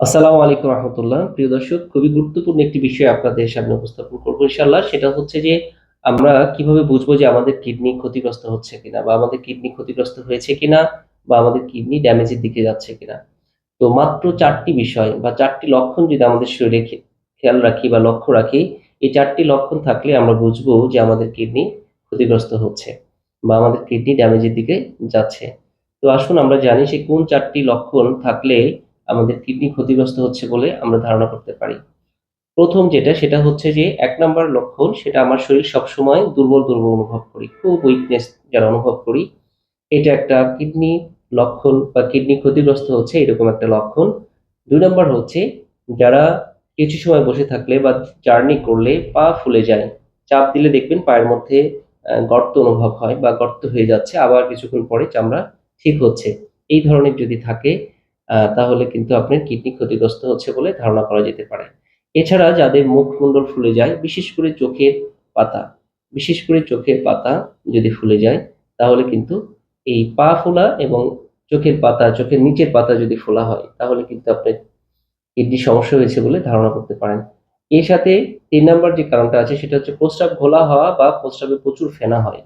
আসসালামু আলাইকুম রহমতুল্লাহ। প্রিয় দর্শক, খুবই গুরুত্বপূর্ণ একটি বিষয় আপনাদের সামনে উপস্থাপন করব ইনশাল্লাহ সেটা হচ্ছে যে, আমরা কীভাবে বুঝব যে আমাদের কিডনি ক্ষতিগ্রস্ত হচ্ছে কিনা, বা আমাদের কিডনি ক্ষতিগ্রস্ত হয়েছে কিনা, বা আমাদের কিডনি ড্যামেজের দিকে যাচ্ছে কিনা। তো মাত্র চারটি বিষয় বা চারটি লক্ষণ যদি আমাদের শরীরে খেয়াল রাখি বা লক্ষ্য রাখি, এই চারটি লক্ষণ থাকলে আমরা বুঝব যে আমাদের কিডনি ক্ষতিগ্রস্ত হচ্ছে, বা আমাদের কিডনি ড্যামেজের দিকে যাচ্ছে। তো আসুন আমরা জানি সে কোন চারটি লক্ষণ থাকলে আমাদের কিডনি ক্ষতিগ্রস্ত হচ্ছে বলে আমরা ধারণা করতে পারি। প্রথম যেটা, সেটা হচ্ছে যে এক নম্বর লক্ষণ, সেটা আমার শরীর সবসময় দুর্বল দুর্বল অনুভব করি। খুব উইকনেস যারা অনুভব করি। এটা একটা কিডনি লক্ষণ বা কিডনি ক্ষতিগ্রস্ত হচ্ছে এরকম একটা লক্ষণ। দুই নম্বর হচ্ছে, যারা কিছু সময় বসে থাকলে বা জার্নি করলে পা ফুলে যায়, চাপ দিলে দেখবেন পায়ের মধ্যে গর্ত অনুভব হয় বা গর্ত হয়ে যাচ্ছে, আবার কিছুক্ষণ পরে চামড়া ঠিক হচ্ছে। এই ধরনের যদি থাকে তাহলে কিন্তু আপনার কিডনি ক্ষতিগ্রস্ত হচ্ছে বলে ধারণা করা যেতে পারে। এছাড়া যাদের মুখমণ্ডল ফুলে যায়, বিশেষ করে চোখের পাতা, বিশেষ করে চোখের পাতা যদি ফুলে যায়, তাহলে কিন্তু এই পা ফোলা এবং চোখের পাতা, চোখের নিচের পাতা যদি ফোলা হয়, তাহলে কিন্তু আপনার কিডনি সমস্যা হয়েছে বলে ধারণা করতে পারেন। এর সাথে তিন নম্বর যে কারণটা আছে, সেটা হচ্ছে প্রস্রাব ঘোলা হওয়া বা প্রস্রাবে প্রচুর ফেনা হয়।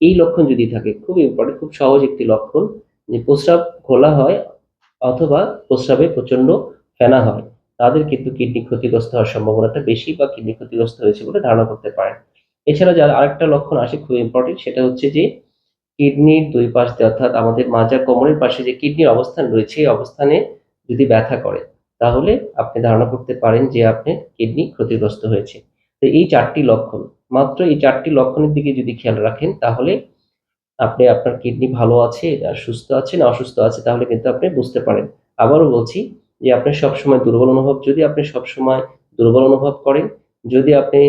এই লক্ষণ যদি থাকে খুব ইম্পর্টেন্ট খুব সহজ একটি লক্ষণ যে প্রস্রাব ঘোলা হয় অথবা প্রস্রাবে প্রচণ্ড ফেনা হয়, তাদের কিন্তু কিডনি ক্ষতিগ্রস্ত হওয়ার সম্ভাবনাটা বেশি বা কিডনি ক্ষতিগ্রস্ত হয়েছে বলে ধারণা করতে পারেন। এছাড়া যার আরেকটা লক্ষণ আসে খুব ইম্পর্টেন্ট সেটা হচ্ছে যে, কিডনির দুই পাশ দিয়ে অর্থাৎ আমাদের মাজা কোমরের পাশে যে কিডনির অবস্থান রয়েছে, এই অবস্থানে যদি ব্যথা করে, তাহলে আপনি ধারণা করতে পারেন যে আপনি কিডনি ক্ষতিগ্রস্ত হয়েছে। তো এই চারটি লক্ষণ, মাত্র এই চারটি লক্ষণের দিকে যদি খেয়াল রাখেন, তাহলে আপনি আপনার কিডনি ভালো আছে আর সুস্থ আছে না অসুস্থ আছে, তাহলে কিন্তু আপনি বুঝতে পারেন। আবারও বলছি যে আপনি সবসময় দুর্বল অনুভব, যদি আপনি সবসময় দুর্বল অনুভব করেন, যদি আপনি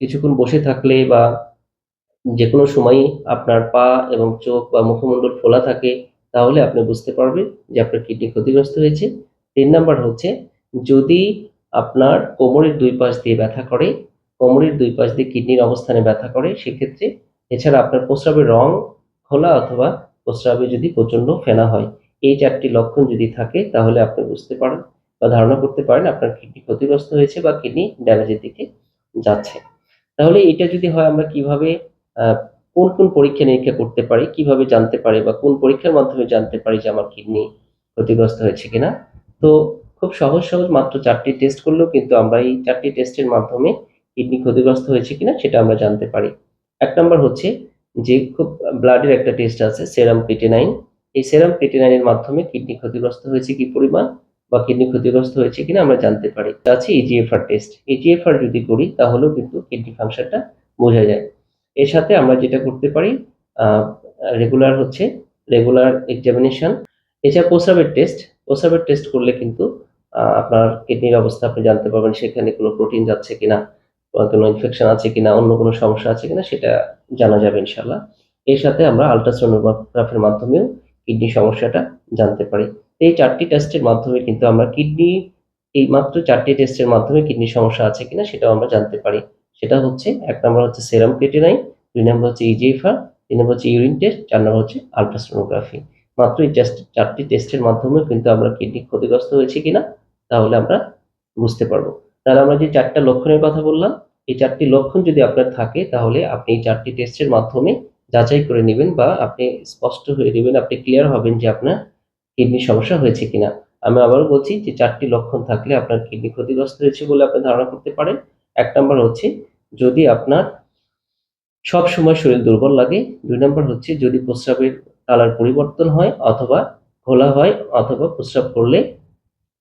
কিছুক্ষণ বসে থাকলে বা যে কোনো সময়ই আপনার পা এবং চোখ বা মুখমণ্ডল ফোলা থাকে, তাহলে আপনি বুঝতে পারবেন যে আপনার কিডনি ক্ষতিগ্রস্ত হয়েছে। তিন নাম্বার হচ্ছে, যদি আপনার কোমরের দুই পাশ দিয়ে ব্যথা করে, কোমরের দুই পাশ দিয়ে কিডনির অবস্থানে ব্যথা করে, সেক্ষেত্রে এছাড়া আপনার প্রস্রাবের রং খোলা অথবা প্রস্রাবে যদি প্রচণ্ড ফেনা হয়, এই চারটি লক্ষণ যদি থাকে, তাহলে আপনি বুঝতে পারেন বা ধারণা করতে পারেন আপনার কিডনি ক্ষতিগ্রস্ত হয়েছে বা কিডনি ড্যামেজের দিকে যাচ্ছে। তাহলে এটা যদি হয়, আমরা কীভাবে কোন কোন পরীক্ষা নিরীক্ষা করতে পারি, কীভাবে জানতে পারি বা কোন পরীক্ষার মাধ্যমে জানতে পারি যে আমার কিডনি ক্ষতিগ্রস্ত হয়েছে কিনা? তো খুব সহজ সহজ মাত্র চারটি টেস্ট করলেও কিন্তু আমরা এই চারটি টেস্টের মাধ্যমে কিডনি ক্ষতিগ্রস্ত হয়েছে কিনা সেটা আমরা জানতে পারি। এক নম্বর হচ্ছে যে খুব ব্লাডের একটা টেস্ট আছে সেরাম ক্রিটিনাইন এই সেরাম ক্রিটিনাইনের মাধ্যমে কিডনি ক্ষতিগ্রস্ত হয়েছে কি পরিমাণ বা কিডনি ক্ষতিগ্রস্ত হয়েছে কিনা আমরা জানতে পারি। আছে ইজিএফআর টেস্ট ইজিএফআর যদি করি, তাহলেও কিন্তু কিডনি ফাংশনটা বোঝা যায়। এর সাথে আমরা যেটা করতে পারি রেগুলার হচ্ছে রেগুলার এক্সামিনেশন এছাড়া প্রস্রাবের টেস্ট প্রস্রাবের টেস্ট করলে কিন্তু আপনার কিডনির অবস্থা আপনি জানতে পারবেন সেখানে কোনো প্রোটিন যাচ্ছে কিনা। কোনো ইনফেকশন আছে কিনা, অন্য কোনো সমস্যা আছে কিনা সেটা জানা যাবে ইনশাল্লাহ এর সাথে আমরা আলট্রাসোনোগ্রাফের মাধ্যমেও কিডনি সমস্যাটা জানতে পারি। এই চারটি টেস্টের মাধ্যমে কিন্তু আমরা কিডনি এই মাত্র চারটি টেস্টের মাধ্যমে কিডনি সমস্যা আছে কিনা সেটাও আমরা জানতে পারি। সেটা হচ্ছে, এক নম্বর হচ্ছে সেরাম ক্রিটিনাইন দুই নম্বর হচ্ছে ইজিএফআর তিন নম্বর হচ্ছে ইউরিন টেস্ট চার নম্বর হচ্ছে আলট্রাসোনোগ্রাফি মাত্র এই চারটি টেস্টের মাধ্যমে কিন্তু আমরা কিডনি ক্ষতিগ্রস্ত হয়েছে কিনা, তাহলে আমরা বুঝতে পারব। তাহলে আমরা যে চারটা লক্ষণের কথা বললাম, এই চারটি লক্ষণ যদি আপনার থাকে, তাহলে আপনি এই চারটি টেস্টের মাধ্যমে যাচাই করে নেবেন বা আপনি স্পষ্ট হয়ে নেবেন, আপনি ক্লিয়ার হবেন যে আপনার কিডনির সমস্যা হয়েছে কিনা। আমি আবারও বলছি যে চারটি লক্ষণ থাকলে আপনার কিডনি ক্ষতিগ্রস্ত হয়েছে বলে আপনি ধারণা করতে পারেন। এক নম্বর হচ্ছে যদি আপনার সব সময় শরীর দুর্বল লাগে, দুই নম্বর হচ্ছে যদি প্রস্রাবের কালার পরিবর্তন হয় অথবা ঘোলা হয় অথবা প্রস্রাব করলে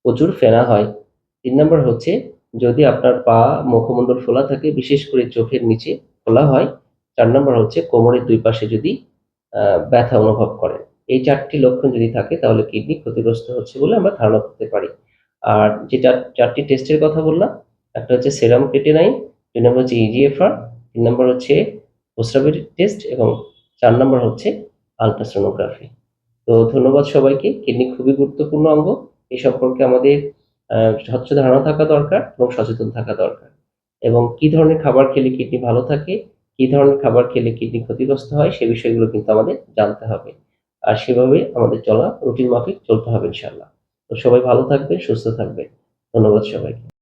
প্রচুর ফেনা হয়। তিন নম্বর হচ্ছে যদি আপনার পা মুখমণ্ডল ফোলা থাকে, বিশেষ করে চোখের নিচে ফোলা হয়, চার নম্বর হচ্ছে কোমরের দুই পাশে যদি ব্যথা অনুভব করেন। এই চারটি লক্ষণ যদি থাকে, তাহলে কিডনি ক্ষতিগ্রস্ত হচ্ছে বলে আমরা ধারণা করতে পারি। আর যে চার- চারটি টেস্টের কথা বললাম, একটা হচ্ছে সেরাম ক্রিটিনাইন, দুই নম্বর হচ্ছে ইজিএফআর তিন নম্বর হচ্ছে প্রস্রাবের টেস্ট এবং চার নম্বর হচ্ছে আলট্রাসোনোগ্রাফি। তো ধন্যবাদ সবাইকে, কিডনি খুবই গুরুত্বপূর্ণ অঙ্গ। এই সম্পর্কে আমাদের স্বচ্ছ ধারণা থাকা দরকার এবং সচেতন থাকা দরকার এবং কি ধরনের খাবার খেলে কিডনি ভালো থাকে কি ধরনের খাবার খেলে কিডনি ক্ষতিগ্রস্ত হয় সে বিষয়গুলো কিন্তু আমাদের জানতে হবে আর সেভাবে আমাদের চলা রুটিন মাফিক চলতে হবে ইনশাল্লাহ তো সবাই ভালো থাকবে, সুস্থ থাকবে। ধন্যবাদ সবাইকে।